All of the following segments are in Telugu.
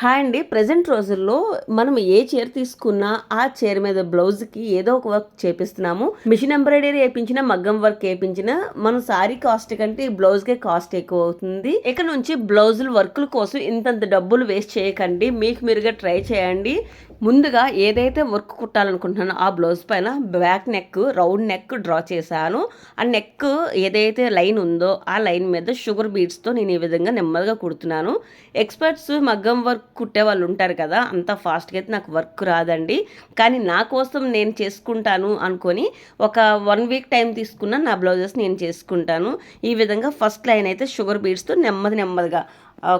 హాయ్ అండి. ప్రజెంట్ రోజుల్లో మనం ఏ చీర తీసుకున్నా ఆ చీర మీద బ్లౌజ్కి ఏదో ఒక వర్క్ చేపిస్తున్నాము. మిషన్ ఎంబ్రాయిడరీ వేయించిన మగ్గం వర్క్ వేయించిన మనం సారీ కాస్ట్ కంటే ఈ బ్లౌజ్కే కాస్ట్ ఎక్కువ అవుతుంది. ఇక నుంచి బ్లౌజులు వర్కుల కోసం ఇంతంత డబ్బులు వేస్ట్ చేయకండి. మీకు మీరుగా ట్రై చేయండి. ముందుగా ఏదైతే వర్క్ కుట్టాలనుకుంటున్నానో ఆ బ్లౌజ్ పైన back neck round neck draw చేశాను. ఆ నెక్ ఏదైతే లైన్ ఉందో ఆ లైన్ మీద షుగర్ బీడ్స్తో నేను ఈ విధంగా నెమ్మదిగా కుడుతున్నాను. ఎక్స్పర్ట్స్ మగ్గం వర్క్ కుట్టే వాళ్ళు ఉంటారు కదా అంత ఫాస్ట్గా అయితే నాకు వర్క్ రాదండి. కానీ నా కోసం నేను చేసుకుంటాను అనుకొని ఒక వన్ వీక్ టైం తీసుకున్న నా బ్లౌజెస్ నేను చేసుకుంటాను. ఈ విధంగా ఫస్ట్ లైన్ అయితే షుగర్ బీడ్స్తో నెమ్మది నెమ్మదిగా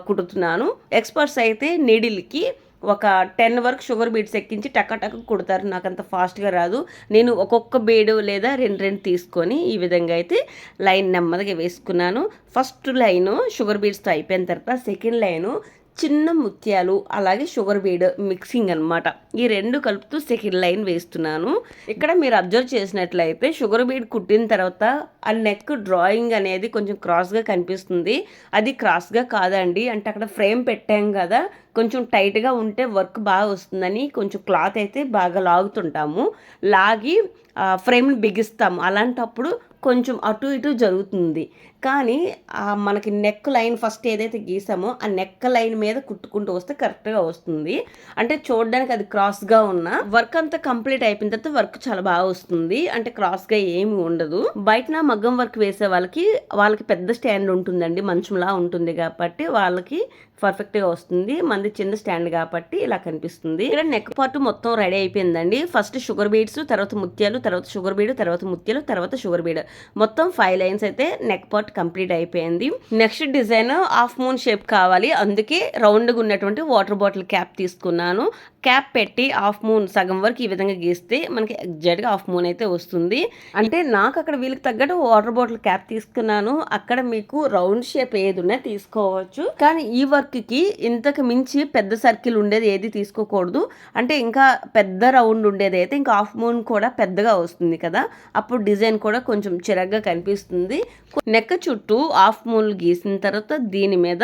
కుడుతున్నాను. ఎక్స్పర్ట్స్ అయితే నీడిల్కి ఒక టెన్ వరకు షుగర్ బీడ్స్ ఎక్కించి టక్క కుడతారు. నాకు అంత ఫాస్ట్గా రాదు. నేను ఒక్కొక్క బీడు లేదా రెండు రెండు తీసుకొని ఈ విధంగా అయితే లైన్ నెమ్మదిగా వేసుకున్నాను. ఫస్ట్ లైను షుగర్ బీడ్స్తో అయిపోయిన తర్వాత సెకండ్ లైను చిన్న ముత్యాలు అలాగే షుగర్ బీడ్ మిక్సింగ్ అన్నమాట. ఈ రెండు కలుపుతూ సెకండ్ లైన్ వేస్తున్నాను. ఇక్కడ మీరు అబ్జర్వ్ చేసినట్లయితే షుగర్ బీడ్ కుట్టిన తర్వాత ఆ నెక్ డ్రాయింగ్ అనేది కొంచెం క్రాస్గా కనిపిస్తుంది. అది క్రాస్గా కాదండి. అంటే అక్కడ ఫ్రేమ్ పెట్టాం కదా కొంచెం టైట్గా ఉంటే వర్క్ బాగా వస్తుందని కొంచెం క్లాత్ అయితే బాగా లాగుతుంటాము. లాగి ఫ్రేమ్ని బిగిస్తాము. అలాంటప్పుడు కొంచెం అటు ఇటు జరుగుతుంది. కానీ మనకి నెక్ లైన్ ఫస్ట్ ఏదైతే గీసామో ఆ నెక్ లైన్ మీద కుట్టుకుంటూ వస్తే కరెక్ట్గా వస్తుంది. అంటే చూడడానికి అది క్రాస్గా ఉన్న వర్క్ అంతా కంప్లీట్ అయిపోయిన తర్వాత వర్క్ చాలా బాగా వస్తుంది. అంటే క్రాస్గా ఏమి ఉండదు. బయట నా మగ్గం వర్క్ వేసే వాళ్ళకి వాళ్ళకి పెద్ద స్టాండ్ ఉంటుందండి. మంచంలా ఉంటుంది కాబట్టి వాళ్ళకి పర్ఫెక్ట్గా వస్తుంది. మంది చిన్న స్టాండ్ కాబట్టి ఇలా కనిపిస్తుంది. ఇక్కడ నెక్ పార్ట్ మొత్తం రెడీ అయిపోయిందండి. ఫస్ట్ షుగర్ బీడ్స్ తర్వాత ముత్యాలు తర్వాత షుగర్ బీడ్ తర్వాత ముత్యాలు తర్వాత షుగర్ బీడ్ మొత్తం ఫైవ్ లైన్స్ అయితే నెక్ పార్ట్ కంప్లీట్ అయిపోయింది. Next design half moon shape కావాలి. అందుకే రౌండ్గా ఉన్నటువంటి వాటర్ బాటిల్ క్యాప్ తీసుకున్నాను. క్యాప్ పెట్టి హాఫ్ మూన్ సగం వరకు ఈ విధంగా గీస్తే మనకి ఎగ్జాక్ట్గా హాఫ్ మూన్ అయితే వస్తుంది. అంటే నాకు అక్కడ వీళ్ళకి తగ్గట్టు వాటర్ బాటిల్ క్యాప్ తీసుకున్నాను. అక్కడ మీకు రౌండ్ షేప్ ఏది ఉన్నా తీసుకోవచ్చు. కానీ ఈ వర్క్కి ఇంతకు మించి పెద్ద సర్కిల్ ఉండేది ఏది తీసుకోకూడదు. అంటే ఇంకా పెద్ద రౌండ్ ఉండేది అయితే ఇంకా హాఫ్ మూన్ కూడా పెద్దగా వస్తుంది కదా. అప్పుడు డిజైన్ కూడా కొంచెం చిరగ్గా కనిపిస్తుంది. నెక్క చుట్టూ హాఫ్ మూన్ గీసిన తర్వాత దీని మీద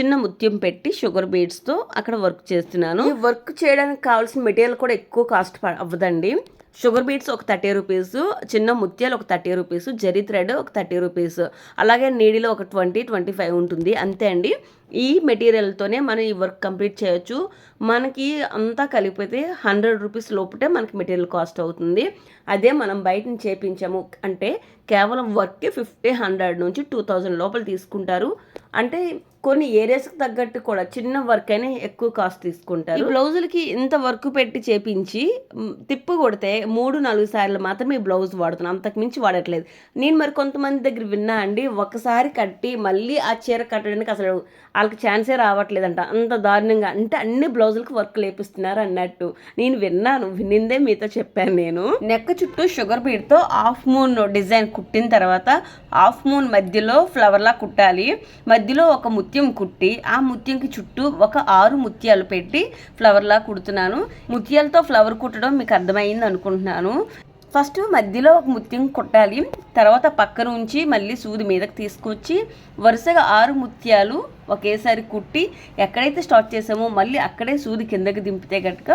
చిన్న ముత్యం పెట్టి షుగర్ బీడ్స్తో అక్కడ వర్క్ చేస్తున్నాను. వర్క్ చేయడానికి కావాల్సిన మెటీరియల్ కూడా ఎక్కువ కాస్ట్ ప- అవ్వదండి. షుగర్ బీట్స్ ఒక థర్టీ రూపీస్ చిన్న ముత్యాలు ఒక థర్టీ రూపీస్ జరీ థ్రెడ్ ఒక థర్టీ రూపీస్. అలాగే నీడిలో ఒక ట్వంటీ ట్వంటీ ఫైవ్ ఉంటుంది. అంతే అండి. ఈ మెటీరియల్తోనే మనం ఈ వర్క్ కంప్లీట్ చేయొచ్చు. మనకి అంతా కలిపితే హండ్రెడ్ రూపీస్ లోపటే మనకి మెటీరియల్ కాస్ట్ అవుతుంది. అదే మనం బయట నుంచి చేపించాము. అంటే కేవలం వర్క్కి ఫిఫ్టీ హండ్రెడ్ నుంచి టూ థౌజండ్ లోపల తీసుకుంటారు. అంటే కొన్ని ఏరియాస్కి తగ్గట్టు కూడా చిన్న వర్క్ అయినా ఎక్కువ కాస్ట్ తీసుకుంటారు. ఈ బ్లౌజులకి ఇంత వర్క్ పెట్టి చేపించి తిప్పు కొడితే మూడు నాలుగు సార్లు మాత్రమే ఈ బ్లౌజ్ వాడుతున్నాను అంతకు మించి వాడట్లేదు. నేను మరి కొంతమంది దగ్గర విన్నా అండి ఒకసారి కట్టి మళ్ళీ ఆ చీర కట్టడానికి అసలు వాళ్ళకి ఛాన్సే రావట్లేదంట. అంత దారుణంగా. అంటే అన్ని బ్లౌజులకు వర్క్ లేపిస్తున్నారు అన్నట్టు. నేను విన్నాను వినిందే మీతో చెప్పాను నేను. నెక్ చుట్టూ షుగర్ బీడ్తో హాఫ్ మూన్ డిజైన్ కుట్టిన తర్వాత హాఫ్ మూన్ మధ్యలో ఫ్లవర్లా కుట్టాలి. మధ్యలో ఒక ముత్యం కుట్టి ఆ ముత్యంకి చుట్టూ ఒక ఆరు ముత్యాలు పెట్టి ఫ్లవర్లా కుడుతున్నాను. ముత్యాలతో ఫ్లవర్ కుట్టడం మీకు అర్థమైంది అనుకుంటున్నాను. ఫస్ట్ మధ్యలో ఒక ముత్యం కుట్టాలి. తర్వాత పక్క నుంచి మళ్ళీ సూది మీదకి తీసుకొచ్చి వరుసగా ఆరు ముత్యాలు ఒకేసారి కుట్టి ఎక్కడైతే స్టార్ట్ చేసామో మళ్ళీ అక్కడే సూది కిందకి దింపితే గట్టుక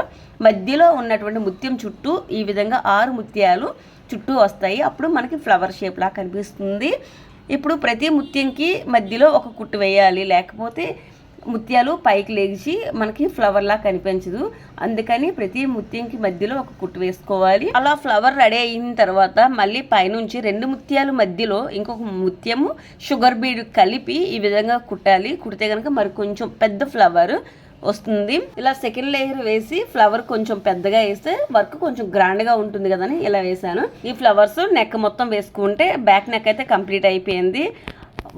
మధ్యలో ఉన్నటువంటి ముత్యం చుట్టూ ఈ విధంగా ఆరు ముత్యాలు చుట్టూ వస్తాయి. అప్పుడు మనకి ఫ్లవర్ షేప్లా కనిపిస్తుంది. ఇప్పుడు ప్రతి ముత్యంకి మధ్యలో ఒక కుట్టు వేయాలి. లేకపోతే ముత్యాలు పైకి లేచి మనకి ఫ్లవర్ లా కనిపించదు. అందుకని ప్రతి ముత్యంకి మధ్యలో ఒక కుట్టు వేసుకోవాలి. అలా ఫ్లవర్ రెడీ అయిన తర్వాత మళ్ళీ పైనుంచి రెండు ముత్యాలు మధ్యలో ఇంకొక ముత్యము షుగర్ బీడ్ కలిపి ఈ విధంగా కుట్టాలి. కుడితే కనుక మరి కొంచెం పెద్ద ఫ్లవర్ వస్తుంది. ఇలా సెకండ్ లేయర్ వేసి ఫ్లవర్ కొంచెం పెద్దగా వేస్తే వర్క్ కొంచెం గ్రాండ్గా ఉంటుంది కదని ఇలా వేసాను ఈ ఫ్లవర్స్ నెక్ మొత్తం వేసుకుంటే బ్యాక్ నెక్ అయితే కంప్లీట్ అయిపోయింది.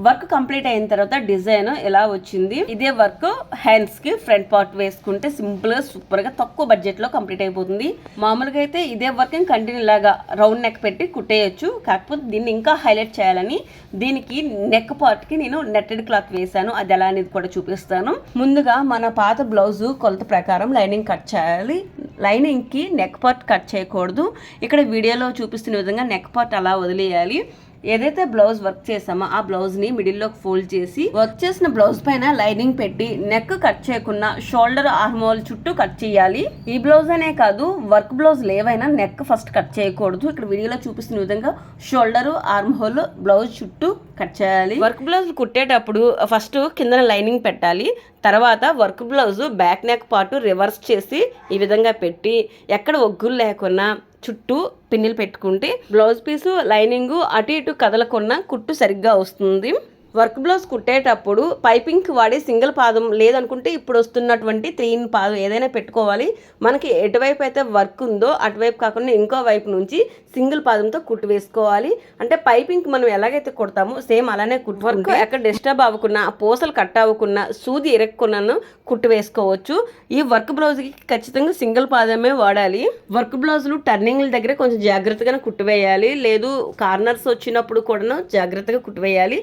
వర్క్ కంప్లీట్ అయిన తర్వాత డిజైన్ ఎలా వచ్చింది? ఇదే వర్క్ హ్యాండ్స్కి ఫ్రంట్ పార్ట్ వేసుకుంటే సింపుల్గా సూపర్గా తక్కువ బడ్జెట్లో కంప్లీట్ అయిపోతుంది. మామూలుగా అయితే ఇదే వర్క్ కంటిన్యూ లాగా రౌండ్ నెక్ పెట్టి కుట్టేయచ్చు. కాకపోతే దీన్ని ఇంకా హైలైట్ చేయాలని దీనికి నెక్ పార్ట్కి నేను నెట్టెడ్ క్లాత్ వేసాను అది ఎలా అనేది కూడా చూపిస్తాను. ముందుగా మన పాత బ్లౌజ్ కొలత ప్రకారం లైనింగ్ కట్ చేయాలి. లైనింగ్కి నెక్ పార్ట్ కట్ చేయకూడదు. ఇక్కడ వీడియోలో చూపిస్తున్న విధంగా నెక్ పార్ట్ అలా వదిలేయాలి. ఏదైతే బ్లౌజ్ వర్క్ చేసామో ఆ బ్లౌజ్ని మిడిల్ ఫోల్డ్ చేసి వర్క్ చేసిన బ్లౌజ్ పైన లైనింగ్ పెట్టి నెక్ కట్ చేయకుండా షోల్డర్ ఆర్మోల్ చుట్టూ కట్ చేయాలి. ఈ బ్లౌజ్ అనే కాదు వర్క్ బ్లౌజ్ లేవైనా నెక్ ఫస్ట్ కట్ చేయకూడదు. ఇక్కడ వీడియోలో చూపిస్తున్న విధంగా షోల్డర్ ఆర్మ్ హోల్ బ్లౌజ్ చుట్టూ కట్ చేయాలి. వర్క్ బ్లౌజ్ కుట్టేటప్పుడు ఫస్ట్ కింద లైనింగ్ పెట్టాలి. తర్వాత work blouse back neck part reverse చేసి ఈ విధంగా పెట్టి ఎక్కడ ఒగ్గులు లేకున్నా చుట్టూ పిన్నులు పెట్టుకుంటే బ్లౌజ్ పీసు లైనింగు అటు ఇటు కదలకున్న కుట్టు సరిగ్గా వస్తుంది. వర్క్ బ్లౌజ్ కుట్టేటప్పుడు పైపింగ్ వాడి సింగిల్ పాదం లేదనుకుంటే ఇప్పుడు వస్తున్నటువంటి త్రీ ఇన్ పాదం ఏదైనా పెట్టుకోవాలి. మనకి ఎటువైపు అయితే వర్క్ ఉందో అటువైపు కాకుండా ఇంకో వైపు నుంచి సింగిల్ పాదంతో కుట్టు వేసుకోవాలి. అంటే పైపింగ్ మనం ఎలాగైతే కుడతామో సేమ్ అలానే కుట్టు వర్క్ ఎక్కడ డిస్టర్బ్ అవ్వకున్నా పూసలు కట్ అవ్వకున్నా సూది ఇరక్కున్నాను కుట్టు వేసుకోవచ్చు. ఈ వర్క్ బ్లౌజ్కి ఖచ్చితంగా సింగిల్ పాదమే వాడాలి. వర్క్ బ్లౌజులు టర్నింగ్ల దగ్గర కొంచెం జాగ్రత్తగానే కుట్టు వేయాలి. లేదు కార్నర్స్ వచ్చినప్పుడు కూడాను జాగ్రత్తగా కుట్టు వేయాలి.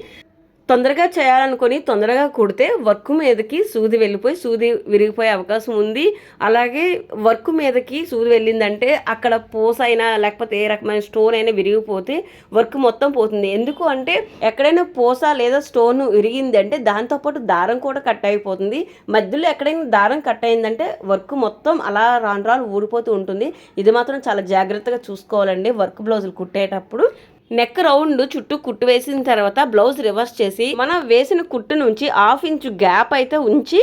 తొందరగా చేయాలనుకొని తొందరగా కుడితే వర్క్ మీదకి సూది వెళ్ళిపోయి సూది విరిగిపోయే అవకాశం ఉంది. అలాగే వర్క్ మీదకి సూది వెళ్ళిందంటే అక్కడ పూస అయినా లేకపోతే ఏ రకమైన స్టోన్ అయినా విరిగిపోతే వర్క్ మొత్తం పోతుంది. ఎందుకు అంటే ఎక్కడైనా పూస లేదా స్టోన్ విరిగిందంటే దాంతోపాటు దారం కూడా కట్ అయిపోతుంది. మధ్యలో ఎక్కడైనా దారం కట్ అయిందంటే వర్క్ మొత్తం అలా రాను రాను ఊడిపోతూ ఉంటుంది. ఇది మాత్రం చాలా జాగ్రత్తగా చూసుకోవాలండి. వర్క్ బ్లౌజులు కుట్టేటప్పుడు. నెక్ రౌండ్ చుట్టూ కుట్టు వేసిన తర్వాత బ్లౌజ్ రివర్స్ చేసి మనం వేసిన కుట్టు నుంచి హాఫ్ ఇంచు గ్యాప్ అయితే ఉంచి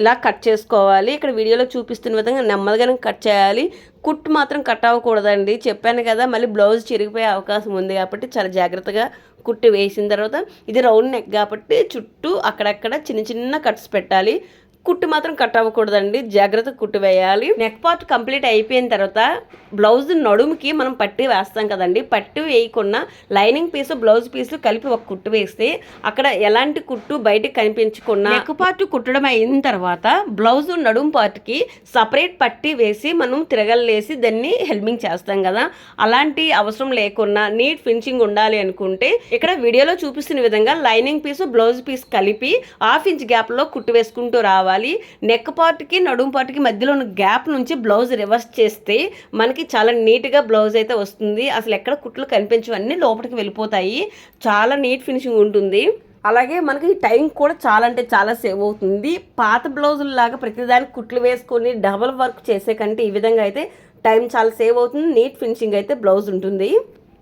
ఇలా కట్ చేసుకోవాలి. ఇక్కడ వీడియోలో చూపిస్తున్న విధంగా నెమ్మదిగానే కట్ చేయాలి. కుట్టు మాత్రం కట్ అవ్వకూడదండి. చెప్పాను కదా మళ్ళీ బ్లౌజ్ చిరిగిపోయే అవకాశం ఉంది కాబట్టి చాలా జాగ్రత్తగా కుట్టు వేసిన తర్వాత ఇది రౌండ్ నెక్ కాబట్టి చుట్టూ అక్కడక్కడ చిన్న చిన్న కట్స్ పెట్టాలి. కుట్టు మాత్రం కట్ అవ్వకూడదండి. జాగ్రత్త కుట్టు వేయాలి. నెక్ పార్ట్ కంప్లీట్ అయిపోయిన తర్వాత బ్లౌజ్ నడుముకి మనం పట్టి వేస్తాం కదండి. పట్టు వేయకుండా లైనింగ్ పీసు బ్లౌజ్ పీసు కలిపి ఒక కుట్టు వేస్తే అక్కడ ఎలాంటి కుట్టు బయటకు కనిపించకుండా నెక్ పార్ట్ కుట్టడం అయిన తర్వాత బ్లౌజ్ నడుము పార్ట్కి సపరేట్ పట్టి వేసి మనం తిరగలేసి దాన్ని హెల్మింగ్ చేస్తాం కదా. అలాంటి అవసరం లేకుండా నీట్ ఫినిషింగ్ ఉండాలి అనుకుంటే ఇక్కడ వీడియోలో చూపిస్తున్న విధంగా లైనింగ్ పీసు బ్లౌజ్ పీస్ కలిపి హాఫ్ ఇంచ్ గ్యాప్లో కుట్టు వేసుకుంటూ రావాలి. నెక్ పార్ట్కి నడుము పార్ట్కి మధ్యలో ఉన్న గ్యాప్ నుంచి బ్లౌజ్ రివర్స్ చేస్తే మనకి చాలా నీట్గా బ్లౌజ్ అయితే వస్తుంది. అసలు ఎక్కడ కుట్లు కనిపించవన్నీ లోపలికి వెళ్ళిపోతాయి. చాలా నీట్ ఫినిషింగ్ ఉంటుంది. అలాగే మనకి టైం కూడా చాలా అంటే చాలా సేవ్ అవుతుంది. పాత బ్లౌజుల లాగా ప్రతిదానికి కుట్లు వేసుకొని డబల్ వర్క్ చేసే కంటే ఈ విధంగా అయితే టైం చాలా సేవ్ అవుతుంది. నీట్ ఫినిషింగ్ అయితే బ్లౌజ్ ఉంటుంది.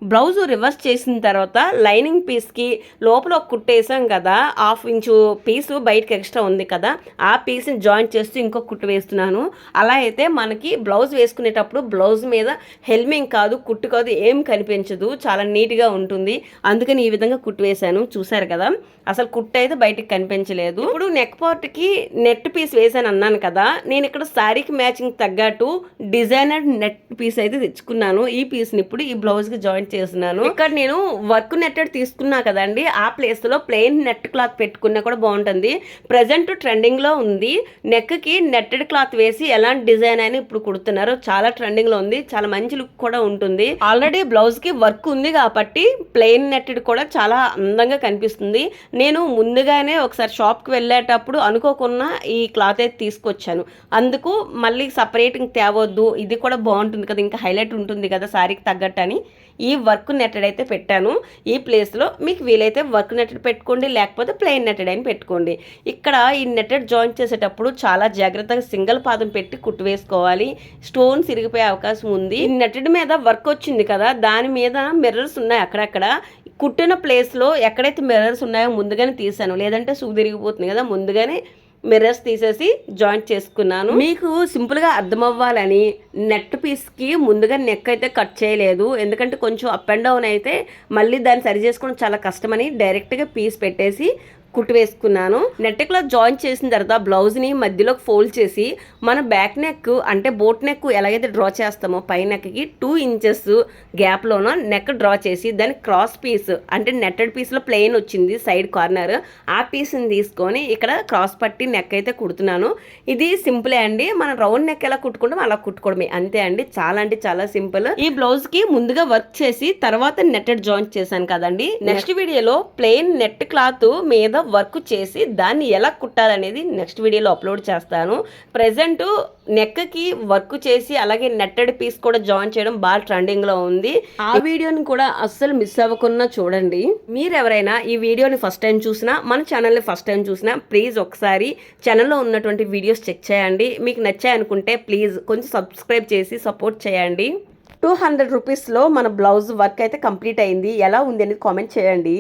బ్లౌజ్ రివర్స్ చేసిన తర్వాత లైనింగ్ పీస్కి లోపల ఒక కుట్టేసాం కదా హాఫ్ ఇంచు పీసు బయటకి ఎక్స్ట్రా ఉంది కదా ఆ పీస్ని జాయింట్ చేస్తూ ఇంకో కుట్టు వేస్తున్నాను. అలా అయితే మనకి బ్లౌజ్ వేసుకునేటప్పుడు బ్లౌజ్ మీద హెల్మింగ్ కాదు కుట్టు కాదు ఏం కనిపించదు చాలా నీట్గా ఉంటుంది. అందుకని ఈ విధంగా కుట్టు వేశాను చూసారు కదా. అసలు కుట్టు అయితే బయటకు కనిపించలేదు. ఇప్పుడు నెక్ పార్ట్కి నెట్ పీస్ వేసాను అన్నాను కదా నేను ఇక్కడ శారీకి మ్యాచింగ్ తగ్గట్టు డిజైనర్ నెట్ పీస్ అయితే తెచ్చుకున్నాను. ఈ పీస్ని ఇప్పుడు ఈ బ్లౌజ్కి జాయింట్ చేస్తున్నాను. ఇక్కడ నేను వర్క్ నెట్టెడ్ తీసుకున్నా కదండి ఆ ప్లేస్లో ప్లెయిన్ నెట్ క్లాత్ పెట్టుకున్నా కూడా బాగుంటుంది. ప్రజెంట్ ట్రెండింగ్లో ఉంది. నెక్కి నెట్టెడ్ క్లాత్ వేసి ఎలాంటి డిజైన్ అయినా ఇప్పుడు కుడుతున్నారు. చాలా ట్రెండింగ్లో ఉంది. చాలా మంచి లుక్ కూడా ఉంటుంది. ఆల్రెడీ బ్లౌజ్కి వర్క్ ఉంది కాబట్టి ప్లెయిన్ నెట్టెడ్ కూడా చాలా అందంగా కనిపిస్తుంది. నేను ముందుగానే ఒకసారి షాప్కి వెళ్ళేటప్పుడు అనుకోకుండా ఈ క్లాత్ అయితే తీసుకొచ్చాను. అందుకు మళ్ళీ సపరేట్ తేవద్దు. ఇది కూడా బాగుంటుంది కదా ఇంకా హైలైట్ ఉంటుంది కదా శారీకి తగ్గట్టు అని. ఈ వర్క్ నెట్టెడ్ అయితే పెట్టాను. ఈ ప్లేస్లో మీకు వీలైతే వర్క్ నెట్టెడ్ పెట్టుకోండి లేకపోతే ప్లెయిన్ నెట్టెడ్ అని పెట్టుకోండి. ఇక్కడ ఈ నెట్టెడ్ జాయింట్ చేసేటప్పుడు చాలా జాగ్రత్తగా సింగిల్ పాదం పెట్టి కుట్టు వేసుకోవాలి. స్టోన్స్ ఇరిగిపోయే అవకాశం ఉంది. ఈ నెట్టెడ్ మీద వర్క్ వచ్చింది కదా దాని మీద మిర్రర్స్ ఉన్నాయి అక్కడక్కడ. కుట్టిన ప్లేస్లో ఎక్కడైతే మిర్రర్స్ ఉన్నాయో ముందుగానే తీసాను. లేదంటే సూదిరిగిపోతుంది కదా ముందుగానే మిర్రర్స్ తీసేసి జాయింట్ చేసుకున్నాను. మీకు సింపుల్గా అర్థమవ్వాలని నెట్ పీస్కి ముందుగా నెక్ అయితే కట్ చేయలేదు. ఎందుకంటే కొంచెం అప్ అండ్ డౌన్ అయితే మళ్ళీ దాన్ని సరి చేసుకోవడం చాలా కష్టమని డైరెక్ట్గా పీస్ పెట్టేసి కుట్టు వేసుకున్నాను. నెట్ క్లాత్ జాయిన్ చేసిన తర్వాత బ్లౌజ్ని మధ్యలోకి ఫోల్డ్ చేసి మన బ్యాక్ నెక్ అంటే బోట్ నెక్ ఎలాగైతే డ్రా చేస్తామో పై నెక్కి టూ ఇంచెస్ గ్యాప్లోన నెక్ డ్రా చేసి దాని క్రాస్ పీస్ అంటే నెట్టెడ్ పీస్లో ప్లెయిన్ వచ్చింది సైడ్ కార్నర్ ఆ పీస్ని తీసుకొని ఇక్కడ క్రాస్ పట్టి నెక్ అయితే కుడుతున్నాను. ఇది సింపులే అండి. మనం రౌండ్ నెక్ ఎలా కుట్టుకుంటాం అలా కుట్టుకోవడమే. అంతే అండి. చాలా అంటే చాలా సింపుల్ ఈ బ్లౌజ్కి ముందుగా వర్క్ చేసి తర్వాత నెట్టెడ్ జాయింట్ చేశాను కదండి. నెక్స్ట్ వీడియోలో ప్లెయిన్ నెట్ క్లాత్ మీద వర్క్ చేసి దాన్ని ఎలా కుట్టాలనేది నెక్స్ట్ వీడియోలో అప్లోడ్ చేస్తాను. ప్రజెంట్ నెక్కి వర్క్ చేసి అలాగే నెట్టెడ్ పీస్ కూడా జాయిన్ చేయడం బాగా ట్రెండింగ్లో ఉంది. ఆ వీడియోని కూడా అస్సలు మిస్ అవ్వకుండా చూడండి. మీరు ఎవరైనా ఈ వీడియోని ఫస్ట్ టైం చూసినా మన ఛానల్ని ఫస్ట్ టైం చూసినా ప్లీజ్ ఒకసారి ఛానల్లో ఉన్నటువంటి వీడియోస్ చెక్ చేయండి. మీకు నచ్చాయనుకుంటే ప్లీజ్ కొంచెం సబ్స్క్రైబ్ చేసి సపోర్ట్ చేయండి. టూ హండ్రెడ్ రూపీస్లో మన బ్లౌజ్ వర్క్ అయితే కంప్లీట్ అయింది. ఎలా ఉంది అనేది కామెంట్ చేయండి.